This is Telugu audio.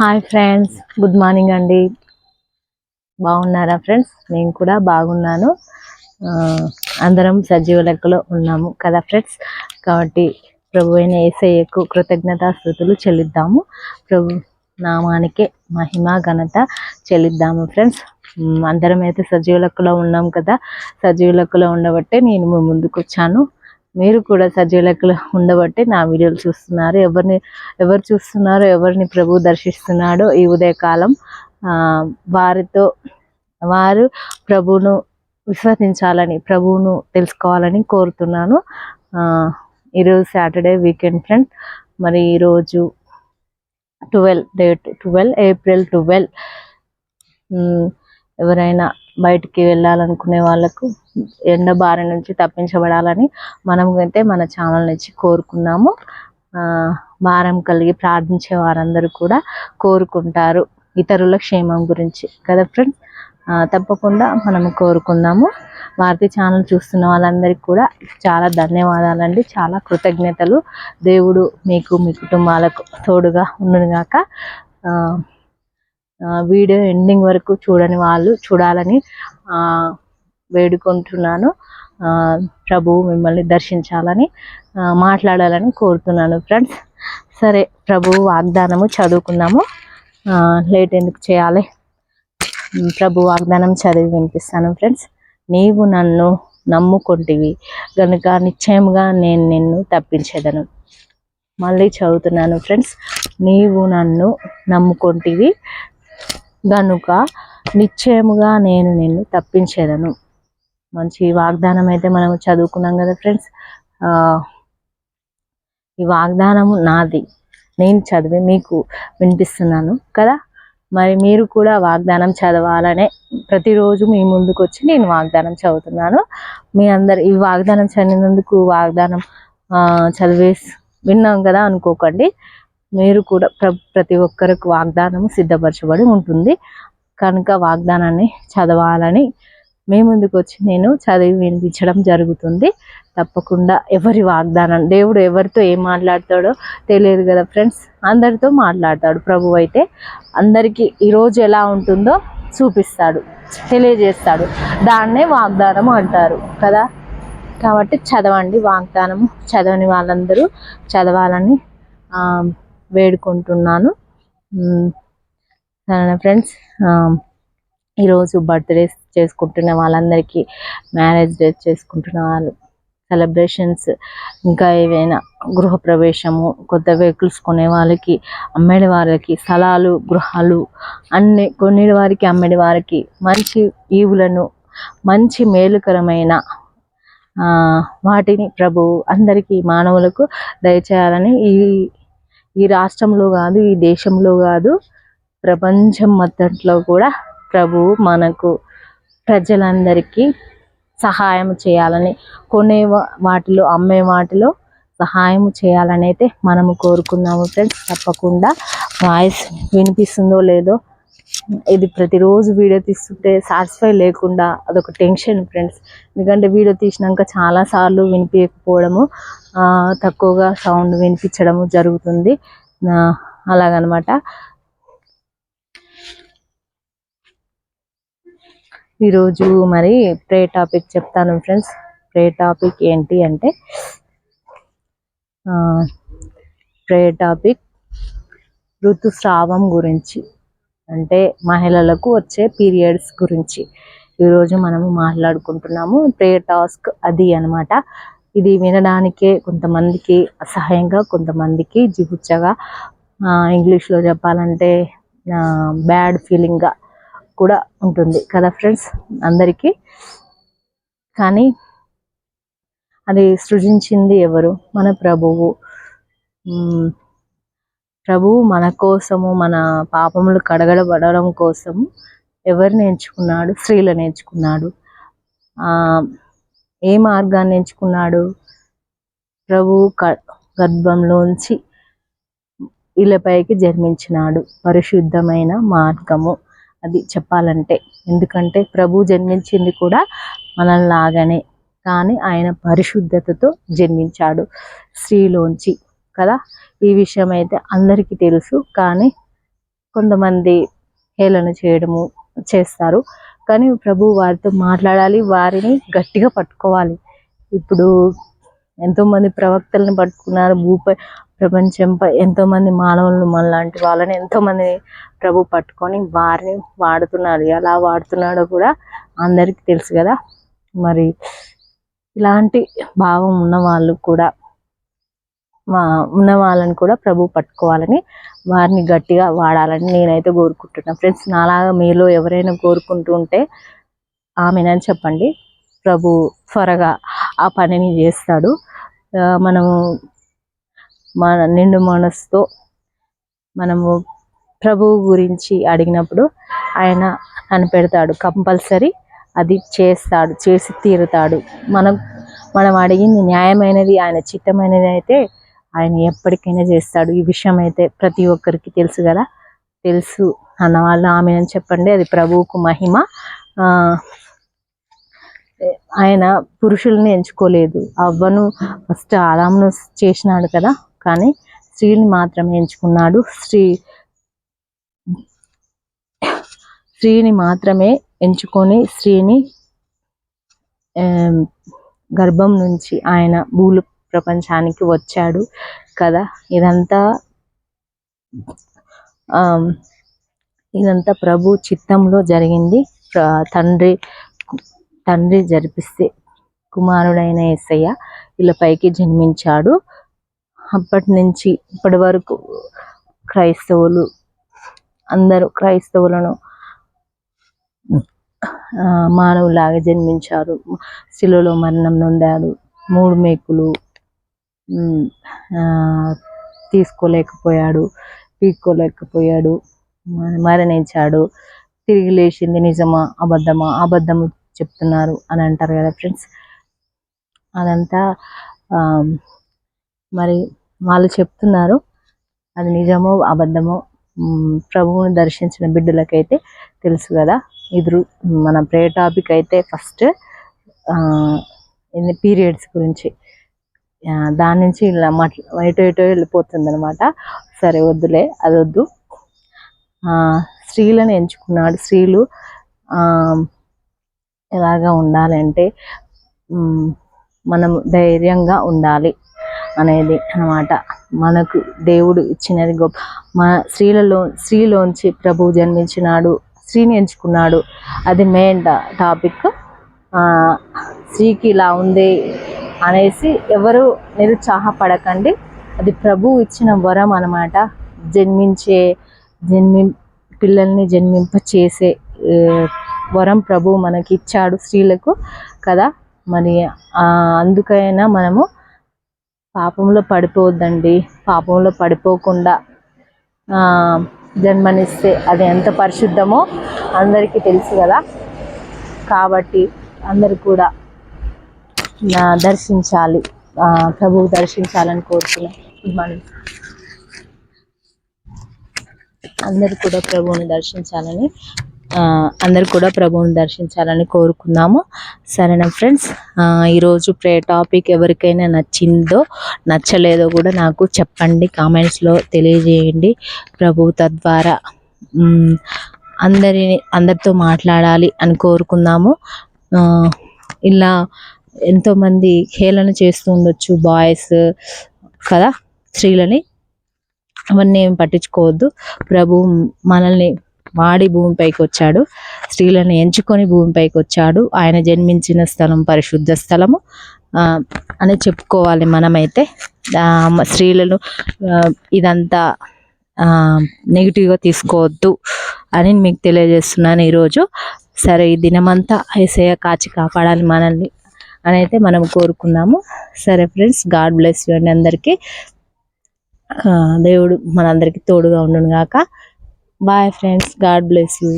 హాయ్ ఫ్రెండ్స్ గుడ్ మార్నింగ్ అండి. బాగున్నారా ఫ్రెండ్స్? నేను కూడా బాగున్నాను. ఆ, అందరం సజీవ లెక్కలో ఉన్నాము కదా ఫ్రెండ్స్? కాబట్టి ప్రభు అయిన ఏసయ్యకు కృతజ్ఞతా స్థుతులు చెల్లిద్దాము. ప్రభు నామానికే మహిమ ఘనత చెల్లిద్దాము ఫ్రెండ్స్. అందరం అయితే సజీవ లెక్కలో ఉన్నాం కదా. సజీవ లెక్కలో ఉండబట్టే నేను ముందుకు వచ్చాను మీరు కూడా సజీవ ఉండబట్టి ఉండబట్టే నా వీడియోలు చూస్తున్నారు. ఎవరిని ఎవరు చూస్తున్నారో ఎవరిని ప్రభు దర్శిస్తున్నాడో ఈ ఉదయకాలం వారితో వారు ప్రభువును విశ్వసించాలని ప్రభువును తెలుసుకోవాలని కోరుతున్నాను. ఈరోజు సాటర్డే వీకెండ్ ఫ్రెండ్ మరి ఈరోజు twelve date twelve April twelve ఎవరైనా బయటికి వెళ్ళాలనుకునే వాళ్ళకు ఎండ బారి నుంచి తప్పించబడాలని మనం అయితే మన ఛానల్ నుంచి కోరుకున్నాము. భారం కలిగి ప్రార్థించే వారందరూ కూడా కోరుకుంటారు ఇతరుల క్షేమం గురించి. కదా ఫ్రెండ్స్? తప్పకుండా మనం కోరుకుందాము. భారతీ ఛానల్ చూస్తున్న వాళ్ళందరికీ కూడా చాలా ధన్యవాదాలండి. చాలా కృతజ్ఞతలు. దేవుడు మీకు మీ కుటుంబాలకు తోడుగా ఉండునుగాక. వీడియో ఎండింగ్ వరకు చూడని వాళ్ళు చూడాలని వేడుకుంటున్నాను. ప్రభువు మిమ్మల్ని దర్శించాలని మాట్లాడాలని కోరుతున్నాను ఫ్రెండ్స్. సరే ప్రభువు వాగ్దానము చదువుకుందాము. లేట్ ఎందుకు చేయాలి? ప్రభు వాగ్దానం చదివి వినిపిస్తాను ఫ్రెండ్స్. నీవు నన్ను నమ్ముకుంటివి కనుక నిశ్చయముగా నేను నిన్ను తప్పించేదను. మళ్ళీ చదువుతున్నాను ఫ్రెండ్స్. నీవు నన్ను నమ్ముకుంటివి గనుక నిశ్చయముగా నేను నిన్ను తప్పించేదను. మంచి వాగ్దానం అయితే మనం చదువుకున్నాం కదా ఫ్రెండ్స్. ఆ, ఈ వాగ్దానము నాది. నేను చదివి మీకు వినిపిస్తున్నాను కదా. మరి మీరు కూడా వాగ్దానం చదవాలనే ప్రతిరోజు మీ ముందుకు వచ్చి నేను వాగ్దానం చదువుతున్నాను. మీ అందరు ఈ వాగ్దానం చదివినందుకు వాగ్దానం చదివేసి విన్నాం కదా అనుకోకండి. మీరు కూడా ప్ర ప్రతి ఒక్కరికి వాగ్దానము సిద్ధపరచబడి ఉంటుంది. కనుక వాగ్దానాన్ని చదవాలని మీ ముందుకు వచ్చి నేను చదివి వినిపించడం జరుగుతుంది. తప్పకుండా ఎవరి వాగ్దానం దేవుడు ఎవరితో ఏం మాట్లాడతాడో తెలియదు కదా ఫ్రెండ్స్. అందరితో మాట్లాడతాడు ప్రభు అయితే. అందరికీ ఈరోజు ఎలా ఉంటుందో చూపిస్తాడు తెలియజేస్తాడు. దాన్నే వాగ్దానం అంటారు కదా. కాబట్టి చదవండి వాగ్దానం చదవని వాళ్ళందరూ చదవాలని వేడుకుంటున్నాను. ఉమ్, సరేనా ఫ్రెండ్స్? ఈరోజు బర్త్డేస్ చేసుకుంటున్న వాళ్ళందరికీ మ్యారేజ్ డేస్ చేసుకుంటున్న వాళ్ళు సెలబ్రేషన్స్ ఇంకా ఏవైనా గృహప్రవేశము కొత్త వెహికల్స్ కొనే వాళ్ళకి అమ్మేడి వారికి స్థలాలు గృహాలు అన్ని కొనే వారికి అమ్మేడి వారికి మంచి ఈవులను మంచి మేలుకరమైన వాటిని ప్రభు అందరికీ మానవులకు దయచేయాలని ఈ ఈ రాష్ట్రంలో కాదు ఈ దేశంలో కాదు ప్రపంచం మొత్తంలో కూడా ప్రభు మనకు ప్రజలందరికీ సహాయం చేయాలని కొనే వాటిలో అమ్మే వాటిలో సహాయం చేయాలని అయితే మనము కోరుకున్నాము ఫ్రెండ్స్. తప్పకుండా వాయిస్ వినిపిస్తుందో లేదో ఇది ప్రతిరోజు వీడియో తీస్తుంటే సాటిస్ఫై లేకుండా అదొక టెన్షన్ ఫ్రెండ్స్ ఎందుకంటే వీడియో తీసినాక చాలా సార్లు వినిపించకపోవడము తక్కువగా సౌండ్ వినిపించడము జరుగుతుంది. అలాగనమాట. ఈరోజు మరి ప్రే టాపిక్ చెప్తాను ఫ్రెండ్స్ ప్రే టాపిక్ ఏంటి అంటే ప్రే టాపిక్ ఋతుస్రావం గురించి. అంటే మహిళలకు వచ్చే పీరియడ్స్ గురించి. ఈరోజు మనము మాట్లాడుకుంటున్నాము. ప్రేయర్ టాస్క్ అది అనమాట ఇది వినడానికే కొంతమందికి అసహ్యంగా కొంతమందికి జిగుచ్చగా ఇంగ్లీష్లో చెప్పాలంటే బ్యాడ్ ఫీలింగ్గా కూడా ఉంటుంది. కదా ఫ్రెండ్స్? అందరికీ? కానీ అది సృజించింది ఎవరు? మన ప్రభువు. ప్రభువు మన కోసము మన పాపములు కడగడబడడం కోసము ఎవరిని ఎంచుకున్నాడు? స్త్రీలను ఎంచుకున్నాడు. ఏ మార్గాన్ని ఎంచుకున్నాడు? ప్రభు క- గర్భంలోంచి ఇళ్ళపైకి జన్మించినాడు. పరిశుద్ధమైన మార్గము. అది చెప్పాలంటే. ఎందుకంటే ప్రభు జన్మించింది కూడా మనల్లాగానే. కానీ ఆయన పరిశుద్ధతతో జన్మించాడు. స్త్రీలోంచి కదా? ఈ విషయం అయితే అందరికీ తెలుసు. కానీ కొంతమంది హేళన చేయడము చేస్తారు. కానీ ప్రభు వారితో మాట్లాడాలి వారిని గట్టిగా పట్టుకోవాలి. ఇప్పుడు ఎంతోమంది ప్రవక్తలను పట్టుకున్నారు. భూపై ప్రపంచంపై ఎంతోమంది మానవులను మనలాంటి వాళ్ళని ఎంతోమంది ప్రభు పట్టుకొని వారిని వాడుతున్నారు ఎలా వాడుతున్నాడో కూడా అందరికీ తెలుసు కదా? మరి ఇలాంటి భావం ఉన్న వాళ్ళు కూడా ఉన్న వాళ్ళని కూడా ప్రభు పట్టుకోవాలని వారిని గట్టిగా వాడాలని నేనైతే కోరుకుంటున్నాను ఫ్రెండ్స్ నాలాగా మీలో ఎవరైనా కోరుకుంటూ ఉంటే ఆమెనని చెప్పండి. ప్రభు త్వరగా ఆ పనిని చేస్తాడు. మనము మన నిండు మనసుతో మనము ప్రభువు గురించి అడిగినప్పుడు ఆయన కనిపెడతాడు కంపల్సరీ. అది చేస్తాడు చేసి తీరుతాడు. మనం మనం అడిగింది న్యాయమైనది ఆయన చిత్తమైనది అయితే ఆయన ఎప్పటికైనా చేస్తాడు. ఈ విషయం అయితే ప్రతి ఒక్కరికి తెలుసు కదా. తెలుసు అన్న వాళ్ళు ఆమె అని చెప్పండి. అది ప్రభువుకు మహిమ. ఆయన పురుషుల్ని ఎంచుకోలేదు. అవ్వను ఫస్ట్ ఆదామును చేసినాడు కదా. కానీ స్త్రీని మాత్రమే ఎంచుకున్నాడు. స్త్రీ స్త్రీని మాత్రమే ఎంచుకొని స్త్రీని గర్భం నుంచి ఆయన భూలు ప్రపంచానికి వచ్చాడు కదా. ఇదంతా ఇదంతా ప్రభు చిత్తంలో జరిగింది. తండ్రి తండ్రి జరిపిస్తే కుమారుడైన ఎస్సయ్య ఇలా పైకి జన్మించాడు. అప్పటి నుంచి ఇప్పటి వరకు క్రైస్తవులు అందరూ క్రైస్తవులను మానవులాగా జన్మించారు. శిలలో మరణం నొందాడు. మూడు మేకులు తీసుకోలేకపోయాడు పీక్కోలేకపోయాడు మరణించాడు. తిరిగి లేచింది నిజమా అబద్ధమా? అబద్ధము చెప్తున్నారు అని అంటారు కదా ఫ్రెండ్స్. అదంతా మరి వాళ్ళు చెప్తున్నారు. అది నిజమో అబద్ధమో ప్రభువుని దర్శించిన బిడ్డలకైతే తెలుసు కదా. ఇద్దరు మన ప్రే టాపిక్ అయితే ఫస్ట్ పీరియడ్స్ గురించి. దాని నుంచి ఇలా మట్ల ఎటో ఎటో వెళ్ళిపోతుంది అనమాట సరే వద్దులే అది వద్దు స్త్రీలను ఎంచుకున్నాడు. స్త్రీలు ఎలాగా ఉండాలంటే మనం ధైర్యంగా ఉండాలి అనేది అనమాట మనకు దేవుడు ఇచ్చినది గొప్ప మన స్త్రీలలో స్త్రీలోంచి ప్రభు జన్మించినాడు స్త్రీని ఎంచుకున్నాడు. అది మెయిన్ టాపిక్. స్త్రీకి ఇలా ఉంది అనేసి ఎవరు నిరుత్సాహపడకండి. అది ప్రభు ఇచ్చిన వరం అనమాట జన్మించే జన్మి పిల్లల్ని జన్మింప చేసే వరం ప్రభు మనకి ఇచ్చాడు స్త్రీలకు కదా. మరి అందుకైనా మనము పాపంలో పడిపోవద్దండి. పాపంలో పడిపోకుండా జన్మనిస్తే అది ఎంత పరిశుద్ధమో అందరికీ తెలుసు కదా. కాబట్టి అందరు కూడా దర్శించాలి. ప్రభువు దర్శించాలని కోరుతున్నాం. గుడ్ మార్నింగ్ అందరు కూడా ప్రభువుని దర్శించాలని అందరు కూడా ప్రభువుని దర్శించాలని కోరుకున్నాము. సరేనా ఫ్రెండ్స్? ఈరోజు ప్రే టాపిక్ ఎవరికైనా నచ్చిందో నచ్చలేదో కూడా నాకు చెప్పండి. కామెంట్స్లో తెలియజేయండి. ప్రభు తద్వారా అందరిని అందరితో మాట్లాడాలి అని కోరుకుందాము ఇలా ఎంతోమంది హేళన చేస్తూ ఉండొచ్చు బాయ్స్ కదా స్త్రీలని. అవన్నీ ఏం పట్టించుకోవద్దు. ప్రభు మనల్ని వాడి భూమిపైకి వచ్చాడు. స్త్రీలను ఎంచుకొని భూమిపైకి వచ్చాడు. ఆయన జన్మించిన స్థలం పరిశుద్ధ స్థలము. అని చెప్పుకోవాలి మనమైతే. స్త్రీలను ఇదంతా నెగిటివ్గా తీసుకోవద్దు అని మీకు తెలియజేస్తున్నాను ఈరోజు. సరే ఈ దినమంతా ఐసయ కాచి కాపాడాలి మనల్ని. అని అయితే మనం కోరుకున్నాము. సరే ఫ్రెండ్స్ గాడ్ బ్లెస్ యూ అండి అందరికీ. దేవుడు మనందరికీ తోడుగా ఉండును గాక. Bye friends God bless you.